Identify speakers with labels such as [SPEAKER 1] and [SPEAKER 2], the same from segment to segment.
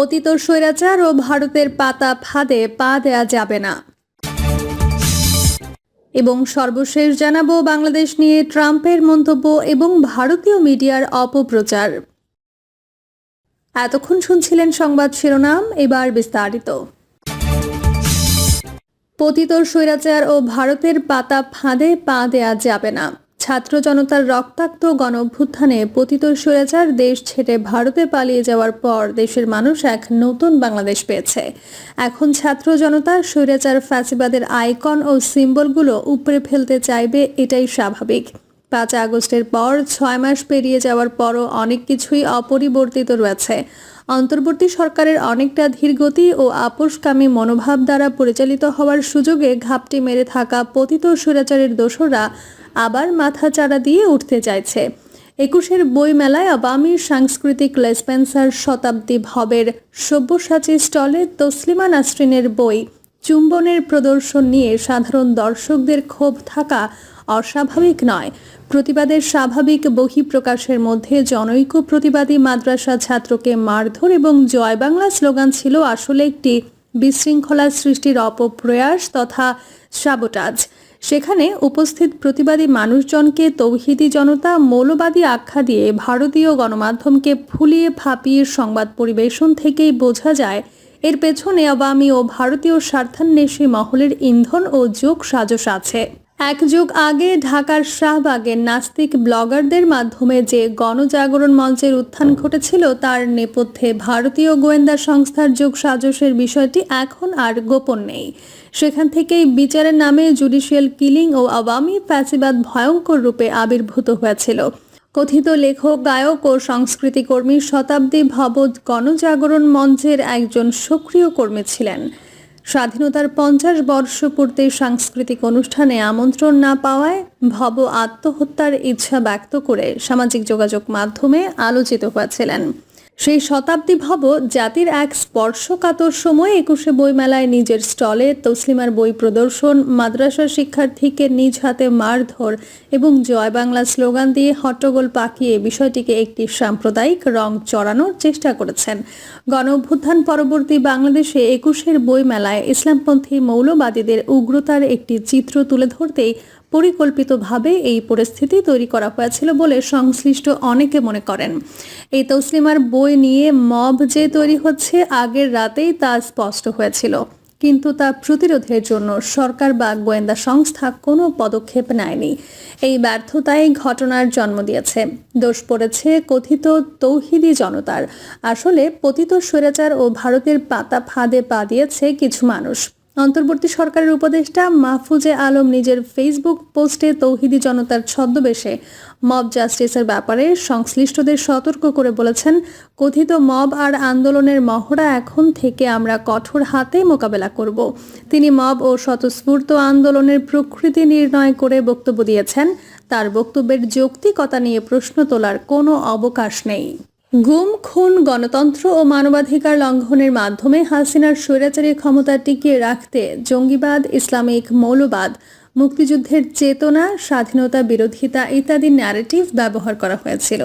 [SPEAKER 1] পতিত স্বৈরাচার ও ভারতের পাতা ফাঁদে পা দেয়া যাবে না। এবং সর্বশেষ জানাব বাংলাদেশ নিয়ে ট্রাম্পের মন্তব্য এবং ভারতীয় মিডিয়ার অপপ্রচার। এতক্ষণ শুনছিলেন সংবাদ শিরোনাম, এবার বিস্তারিত। পতিত স্বৈরাচার ও ভারতের পাতা ফাঁদে পা দেয়া যাবে না। ছাত্র জনতার রক্তাক্ত গণ অভ্যুত্থানে পতিত স্বৈরাচার দেশ ছেড়ে ভারতে পালিয়ে যাওয়ার পর দেশের মানুষ এক নতুন বাংলাদেশ পেয়েছে। এখন ছাত্র জনতা স্বৈরাচার ফ্যাসিবাদের আইকন ও সিম্বলগুলো উপরে ফেলতে চাইবে এটাই স্বাভাবিক। পাঁচ আগস্টের পর ছয় মাস পেরিয়ে যাওয়ার পরও অনেক কিছুই অপরিবর্তিত রয়েছে। অন্তর্বর্তী সরকারের অনেকটা ধীরগতি ও আপোষকামী মনোভাব দ্বারা পরিচালিত হওয়ার সুযোগে ঘাপটি মেরে থাকা পতিত স্বৈরাচারের দোসররা আবার মাথা চাড়া দিয়ে উঠতে চাইছে। একুশের বই মেলায় আবামী সাংস্কৃতিক লেসপেন্সার শতাব্দী ভবের সব্যসাচী স্টলে তসলিমা নাসরিনের বই, চুম্বনের প্রদর্শন নিয়ে সাধারণ দর্শকদের ক্ষোভ থাকা অস্বাভাবিক নয়। প্রতিবাদের স্বাভাবিক বহিঃপ্রকাশের মধ্যে জনৈক প্রতিবাদী মাদ্রাসা ছাত্রকে মারধর এবং জয় বাংলা স্লোগান ছিল আসলে একটি বিশৃঙ্খলা সৃষ্টির অপপ্রয়াস তথা সাবোটাজ। সেখানে উপস্থিত প্রতিবাদী মানুষজনকে তৌহিদি জনতা মৌলবাদী আখ্যা দিয়ে ভারতীয় গণমাধ্যমকে ফুলিয়ে ফাঁপিয়ে সংবাদ পরিবেশন থেকেই বোঝা যায়, এর পেছনে আওয়ামী ও ভারতীয় স্বার্থান্বেষী মহলের ইন্ধন ও যোগ সাজস আছে। এক যুগ আগে ঢাকার শাহবাগের নাস্তিক ব্লগারদের মাধ্যমে যে গণজাগরণ মঞ্চের উত্থান ঘটেছিল, তার নেপথ্যে ভারতীয় গোয়েন্দা সংস্থার যোগ সাজসের বিষয়টি এখন আর গোপন নেই। সেখান থেকেই বিচারের নামে জুডিশিয়াল কিলিং ও আওয়ামী ফ্যাসিবাদ ভয়ঙ্কর রূপে আবির্ভূত হয়েছিল। কথিত লেখক, গায়ক ও সংস্কৃতিকর্মী শতাব্দী ভবদ গণজাগরণ মঞ্চের একজন সক্রিয় কর্মী ছিলেন। স্বাধীনতার পঞ্চাশ বর্ষ পূর্তে সাংস্কৃতিক অনুষ্ঠানে আমন্ত্রণ না পাওয়ায় ভব আত্মহত্যার ইচ্ছা ব্যক্ত করে সামাজিক যোগাযোগ মাধ্যমে আলোচিত হয়েছিলেন। সেই শতাব্দী ভব জাতির এক স্পর্শকাতর সময় একুশে বইমেলায় নিজের স্টলে তসলিমার বই প্রদর্শন মাদ্রাসা শিক্ষার্থীকে নিজ হাতে মারধর এবং জয় বাংলা স্লোগান দিয়ে হট্টগোল পাকিয়ে বিষয়টিকে একটি সাম্প্রদায়িক রং চড়ানোর চেষ্টা করেছেন। গণ অভ্যুত্থান পরবর্তী বাংলাদেশে একুশের বইমেলায় ইসলামপন্থী মৌলবাদীদের উগ্রতার একটি চিত্র তুলে ধরতেই পরিকল্পিতভাবে এই পরিস্থিতি তৈরি করা হয়েছিল বলে সংশ্লিষ্ট অনেকে মনে করেন। এই তসলিমার বই নিয়ে মব যে তৈরি হচ্ছে আগের রাতেই তা স্পষ্ট হয়েছিল। কিন্তু তা প্রতিরোধের জন্য সরকার বা গোয়েন্দা সংস্থা কোনো পদক্ষেপ নেয়নি। এই ব্যর্থতাই ঘটনার জন্ম দিয়েছে। দোষ পড়েছে কথিত তৌহিদি জনতার। আসলে পতিত স্বৈরাচার ও ভারতের পাতা ফাঁদে পা দিয়েছে কিছু মানুষ। অন্তর্বর্তী সরকারের উপদেষ্টা মাহফুজে আলম নিজের ফেসবুক পোস্টে তৌহিদি জনতার ছদ্মবেশে মব জাস্টিসের ব্যাপারে সংশ্লিষ্টদের সতর্ক করে বলেছেন, কথিত মব আর আন্দোলনের মহড়া এখন থেকে আমরা কঠোর হাতে মোকাবেলা করব। তিনি মব ও স্বতঃস্ফূর্ত আন্দোলনের প্রকৃতি নির্ণয় করে বক্তব্য দিয়েছেন। তার বক্তব্যের যৌক্তিকতা নিয়ে প্রশ্ন তোলার কোনো অবকাশ নেই। গুম, খুন, গণতন্ত্র ও মানবাধিকার লঙ্ঘনের মাধ্যমে হাসিনার স্বৈরাচারী ক্ষমতা টিকিয়ে রাখতে জঙ্গিবাদ, ইসলামিক মৌলবাদ, মুক্তিযুদ্ধের চেতনা, স্বাধীনতা বিরোধিতা ইত্যাদি ন্যারেটিভ ব্যবহার করা হয়েছিল।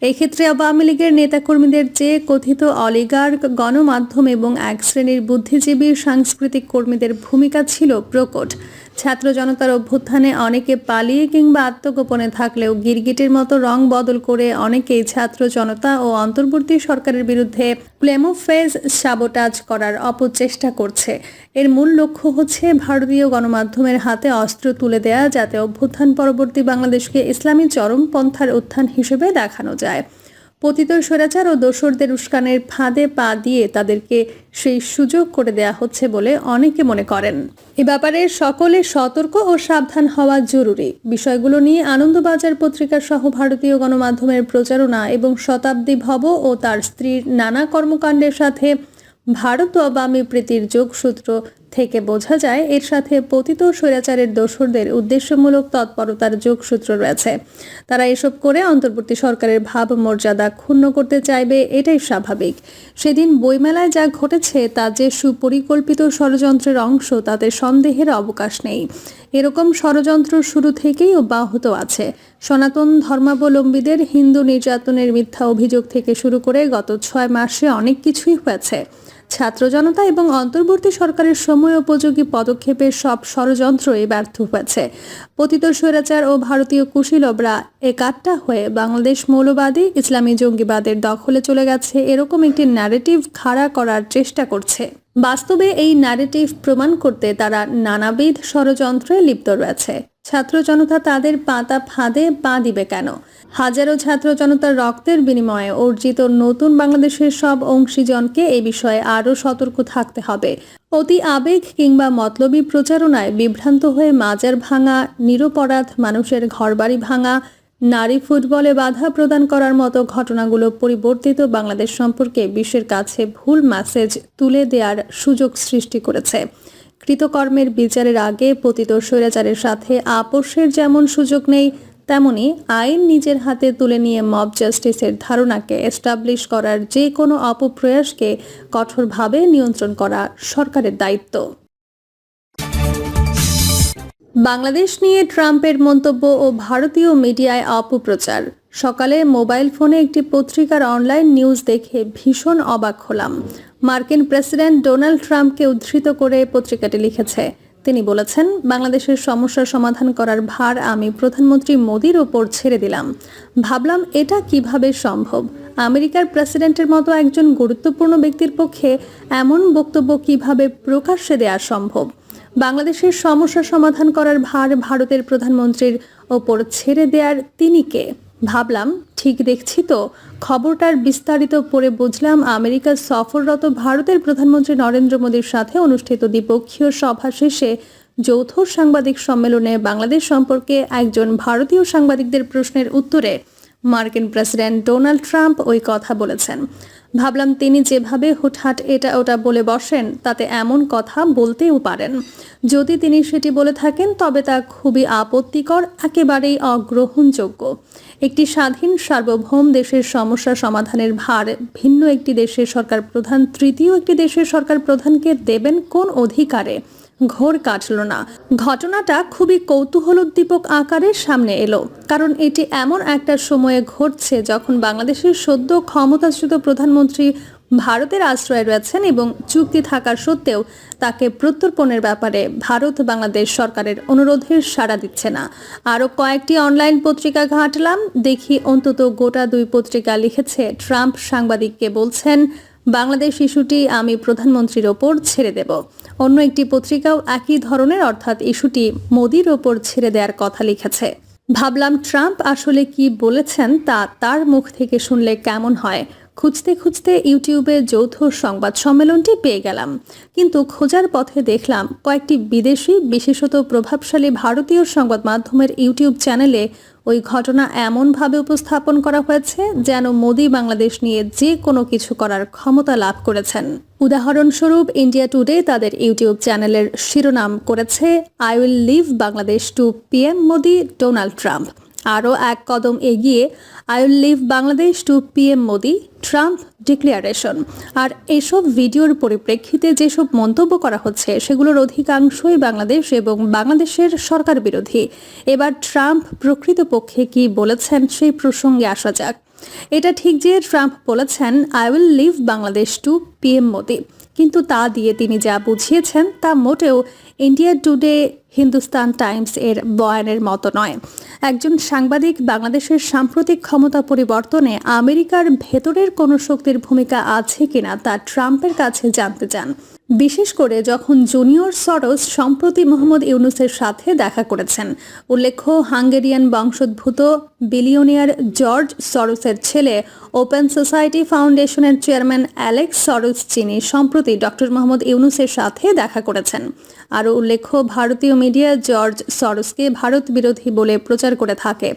[SPEAKER 1] এক্ষেত্রে আওয়ামী লীগের নেতাকর্মীদের চেয়ে কথিত অলিগার্ক গণমাধ্যম এবং এক শ্রেণির বুদ্ধিজীবী সাংস্কৃতিক কর্মীদের ভূমিকা ছিল প্রকট। ছাত্র জনতার অভ্যুত্থানে অনেকে পালিয়ে কিংবা আত্মগোপনে থাকলেও গিরগিটের মতো রং বদল করে অনেকেই ছাত্র জনতা ও অন্তর্বর্তী সরকারের বিরুদ্ধে প্লেমোফেজ সাবোটাজ করার অপচেষ্টা করছে। এর মূল লক্ষ্য হচ্ছে ভারতীয় গণমাধ্যমের হাতে অস্ত্র তুলে দেয়া যাতে অভ্যুত্থান পরবর্তী বাংলাদেশকে ইসলামী চরমপন্থার উত্থান হিসেবে দেখানো যায়। পতিত স্বৈরাচার ও দোসরদের উস্কানের ফাঁদে পা দিয়ে তাদেরকে সেই সুযোগ করে দেয়া হচ্ছে বলে অনেকে মনে করেন। এ ব্যাপারে সকলে সতর্ক ও সাবধান হওয়া জরুরি। বিষয়গুলো নিয়ে আনন্দবাজার পত্রিকা সহ ভারতীয় গণমাধ্যমের প্রচারণা এবং শতাব্দী ভব ও তার স্ত্রীর নানা কর্মকাণ্ডের সাথে ভারত আওয়ামী প্রীতির যোগসূত্র থেকে বোঝা যায়, এর সাথে পতিত স্বৈরাচারের দোসরদের উদ্দেশ্যমূলক তৎপরতার যোগসূত্র রয়েছে। তারা এসব করে অন্তর্বর্তী সরকারের ভাবমর্যাদা ক্ষুণ্ণ করতে চাইবে, এটাই স্বাভাবিক। সেদিন বইমেলায় যা ঘটেছে, তা যে সুপরিকল্পিত ষড়যন্ত্রের অংশ, তাতে সন্দেহের অবকাশ নেই। এরকম ষড়যন্ত্র শুরু থেকেই অব্যাহত আছে। সনাতন ধর্মাবলম্বীদের হিন্দু নির্যাতনের মিথ্যা অভিযোগ থেকে শুরু করে গত ছয় মাসে অনেক কিছুই হয়েছে। ছাত্র জনতা এবং অন্তর্বর্তী সরকারের সময় উপযোগী পদক্ষেপের সব ষড়যন্ত্রই ব্যর্থ হয়েছে। পতিত স্বৈরাচার ও ভারতীয় কুশীলবরা একাট্টা হয়ে বাংলাদেশ মৌলবাদী ইসলামী জঙ্গিবাদের দখলে চলে গেছে এরকম একটি ন্যারেটিভ খাড়া করার চেষ্টা করছে। বাস্তবে এই ন্যারেটিভ প্রমাণ করতে তারা নানাবিধ ষড়যন্ত্রে লিপ্ত রয়েছে। ছাত্র জনতা তাদের পাতা ফাঁদে পা দিবে কেন? হাজারো ছাত্র জনতার রক্তের বিনিময়ে অর্জিত নতুন বাংলাদেশের সব অংশীজনকে এ বিষয়ে আরও সতর্ক থাকতে হবে। অতি আবেগ কিংবা মতলবী প্রচারণায় বিভ্রান্ত হয়ে মাজার ভাঙা, নিরপরাধ মানুষের ঘরবাড়ি ভাঙা, নারী ফুটবলে বাধা প্রদান করার মতো ঘটনাগুলো পরিবর্তিত বাংলাদেশ সম্পর্কে বিশ্বের কাছে ভুল মেসেজ তুলে দেওয়ার সুযোগ সৃষ্টি করেছে। কৃতকর্মের বিচারের আগে পতিত স্বৈরাচারের সাথে আপোষের যেমন সুযোগ নেই, তেমনি আইন নিজের হাতে তুলে নিয়ে মব জাস্টিসের ধারণাকে এস্টাবলিশ করার যে কোনো অপপ্রয়াসকে কঠোরভাবে নিয়ন্ত্রণ করা সরকারের দায়িত্ব। বাংলাদেশ নিয়ে ট্রাম্পের মন্তব্য ও ভারতীয় মিডিয়ায় অপপ্রচার। সকালে মোবাইল ফোনে একটি পত্রিকার অনলাইন নিউজ দেখে ভীষণ অবাক হলাম। মার্কিন প্রেসিডেন্ট ডোনাল্ড ট্রাম্পকে উদ্ধৃত করে পত্রিকাটি লিখেছে। তিনি বলেছেন, বাংলাদেশের সমস্যার সমাধান করার ভার আমি প্রধানমন্ত্রী মোদীর ওপর ছেড়ে দিলাম। ভাবলাম, এটা কীভাবে সম্ভব? আমেরিকার প্রেসিডেন্টের মতো একজন গুরুত্বপূর্ণ ব্যক্তির পক্ষে এমন বক্তব্য কীভাবে প্রকাশ্যে দেওয়া সম্ভব? বাংলাদেশের সমস্যা সমাধান করার ভার ভারতের প্রধানমন্ত্রীর ওপর ছেড়ে দেওয়ার তিনি কে? ভাবলাম ঠিক দেখছি তো। খবরটার বিস্তারিত পড়ে বুঝলাম আমেরিকা সফররত ভারতের প্রধানমন্ত্রী নরেন্দ্র মোদীর সাথে অনুষ্ঠিত দ্বিপক্ষীয় সভা শেষে যৌথ সাংবাদিক সম্মেলনে বাংলাদেশ সম্পর্কে একজন ভারতীয় সাংবাদিকদের প্রশ্নের উত্তরে মার্কিন প্রেসিডেন্ট ডোনাল্ড ট্রাম্প ওই কথা বলেছেন। ভাবলাম তিনি যেভাবে হুটহাট এটা ওটা বলে বসেন, তাতে এমন কথা বলতেও পারেন। যদি তিনি সেটি বলে থাকেন, তবে তা খুবই আপত্তিকর, একেবারেই অগ্রহণযোগ্য। একটি স্বাধীন সার্বভৌম দেশের সমস্যা সমাধানের ভার ভিন্ন একটি দেশের সরকার প্রধান, তৃতীয় একটি দেশের সরকার প্রধানকে দেবেন কোন অধিকারে? ঘোর কাটল না। ঘটনাটা খুবই কৌতূহলোদ্দীপক আকারে সামনে এলো, কারণ এটি এমন একটা সময়ে ঘটছে যখন বাংলাদেশের সদ্য ক্ষমতাচ্যুত প্রধানমন্ত্রী ভারতের আশ্রয়ে রয়েছেন এবং চুক্তি থাকার সত্ত্বেও তাকে প্রত্যর্পণের ব্যাপারে ভারত বাংলাদেশ সরকারের অনুরোধের সাড়া দিচ্ছে না। আরও কয়েকটি অনলাইন পত্রিকা ঘাঁটলাম, দেখি অন্তত গোটা দুই পত্রিকা লিখেছে, ট্রাম্প সাংবাদিককে বলছেন বাংলাদেশ ইস্যুটি আমি প্রধানমন্ত্রীর ওপর ছেড়ে দেব। অন্য একটি পত্রিকাও একই ধরনের, অর্থাৎ ইস্যুটি মোদির ওপর ছেড়ে দেওয়ার কথা লিখেছে। ভাবলাম ট্রাম্প আসলে কি বলেছেন তা তার মুখ থেকে শুনলে কেমন হয়? খুঁজতে খুঁজতে ইউটিউবে যৌথ সংবাদ সম্মেলনটি পেয়ে গেলাম। কিন্তু খোঁজার পথে দেখলাম কয়েকটি বিদেশি বিশেষত প্রভাবশালী ভারতীয় সংবাদ মাধ্যমের ইউটিউব চ্যানেলে ওই ঘটনা এমনভাবে উপস্থাপন করা হয়েছে যেন মোদি বাংলাদেশ নিয়ে যে কোনো কিছু করার ক্ষমতা লাভ করেছেন। উদাহরণস্বরূপ ইন্ডিয়া টুডে তাদের ইউটিউব চ্যানেলের শিরোনাম করেছে I will leave Bangladesh to PM Modi Donald Trump আরও এক কদম এগিয়ে I will leave Bangladesh to PM Modi Trump declaration. আর এসব ভিডিওর পরিপ্রেক্ষিতে যেসব মন্তব্য করা হচ্ছে, সেগুলোর অধিকাংশই বাংলাদেশ এবং বাংলাদেশের সরকার বিরোধী। এবার ট্রাম্প প্রকৃতপক্ষে কি বলেছেন সেই প্রসঙ্গে আসা যাক। এটা ঠিক যে ট্রাম্প বলেছেন, I will leave Bangladesh to PM Modi. কিন্তু তা দিয়ে তিনি যা বুঝিয়েছেন, তা মোটেও। ইন্ডিয়া টুডে হিন্দুস্তান টাইমস এর বয়ানের মতো নয়। একজন সাংবাদিক বাংলাদেশের সাম্প্রতিক ক্ষমতা পরিবর্তনে আমেরিকার ভেতরের কোনো শক্তির ভূমিকা আছে কিনা তা ট্রাম্পের কাছে জানতে চান। বিশেষ করে যখন জুনিয়র সরোস সম্প্রতি মোহাম্মদ ইউনুসের সাথে দেখা করেছেন। উল্লেখ্য, হাঙ্গেরিয়ান বংশোদ্ভূত বিলিয়নিয়ার জর্জ সরোসের ছেলে ওপেন সোসাইটি ফাউন্ডেশনের চেয়ারম্যান অ্যালেক্স সরোস চিনি সম্প্রতি ডক্টর মোহাম্মদ ইউনুসের সাথে দেখা করেছেন। আরও উল্লেখ্য, ভারতীয় মিডিয়া জর্জ সরসকে ভারত বিরোধী বলে প্রচার করে থাকে।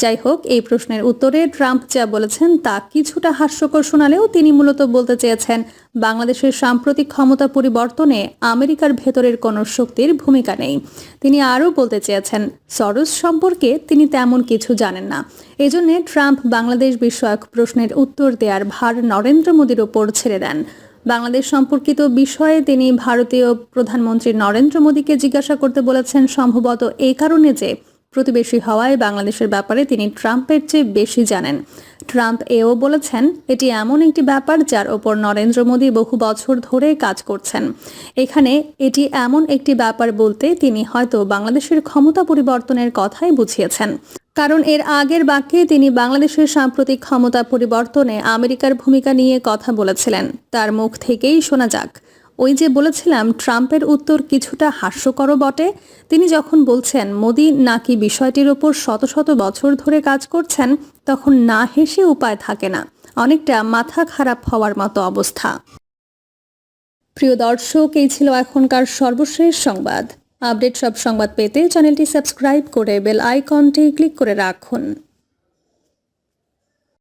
[SPEAKER 1] যাই হোক, এই প্রশ্নের উত্তরে ট্রাম্প যা বলেছেন তা কিছুটা হাস্যকর শোনালেও তিনি মূলত বলতে চেয়েছেন, বাংলাদেশের সাম্প্রতিক ক্ষমতা পরিবর্তনে আমেরিকার ভেতরের কোনো শক্তির ভূমিকা নেই। তিনি আরও বলতে চেয়েছেন সরস সম্পর্কে তিনি তেমন কিছু জানেন না। এজন্য ট্রাম্প বাংলাদেশ বিষয়ক প্রশ্নের উত্তর দেওয়ার ভার নরেন্দ্র মোদীর ওপর ছেড়ে দেন। বাংলাদেশ সম্পর্কিত বিষয়ে তিনি ভারতীয় প্রধানমন্ত্রী নরেন্দ্র মোদীকে জিজ্ঞাসা করতে বলেছেন, সম্ভবত এই কারণে যে প্রতিবেশী হওয়ায় বাংলাদেশের ব্যাপারে তিনি ট্রাম্পের চেয়ে বেশি জানেন। ট্রাম্প এও বলেছেন, এটি এমন একটি ব্যাপার যার ওপর নরেন্দ্র মোদী বহু বছর ধরে কাজ করছেন। এখানে এটি এমন একটি ব্যাপার বলতে তিনি হয়তো বাংলাদেশের ক্ষমতা পরিবর্তনের কথাই বুঝিয়েছেন। কারণ এর আগের বাক্যে তিনি বাংলাদেশের সাম্প্রতিক ক্ষমতা পরিবর্তনে আমেরিকার ভূমিকা নিয়ে কথা বলেছিলেন। তার মুখ থেকেই শোনা যাক। ওই যে বলেছিলাম, ট্রাম্পের উত্তর কিছুটা হাস্যকর বটে। তিনি যখন বলছেন, মোদি নাকি বিষয়টির ওপর শত শত বছর ধরে কাজ করছেন তখন না হেসে উপায় থাকে না। অনেকটা মাথা খারাপ হওয়ার মতো অবস্থা। প্রিয় দর্শক, এই ছিল এখনকার সর্বশেষ সংবাদ। আপডেট সব সংবাদ পেতে চ্যানেলটি সাবস্ক্রাইব করে বেল আইকনটি ক্লিক করে রাখুন।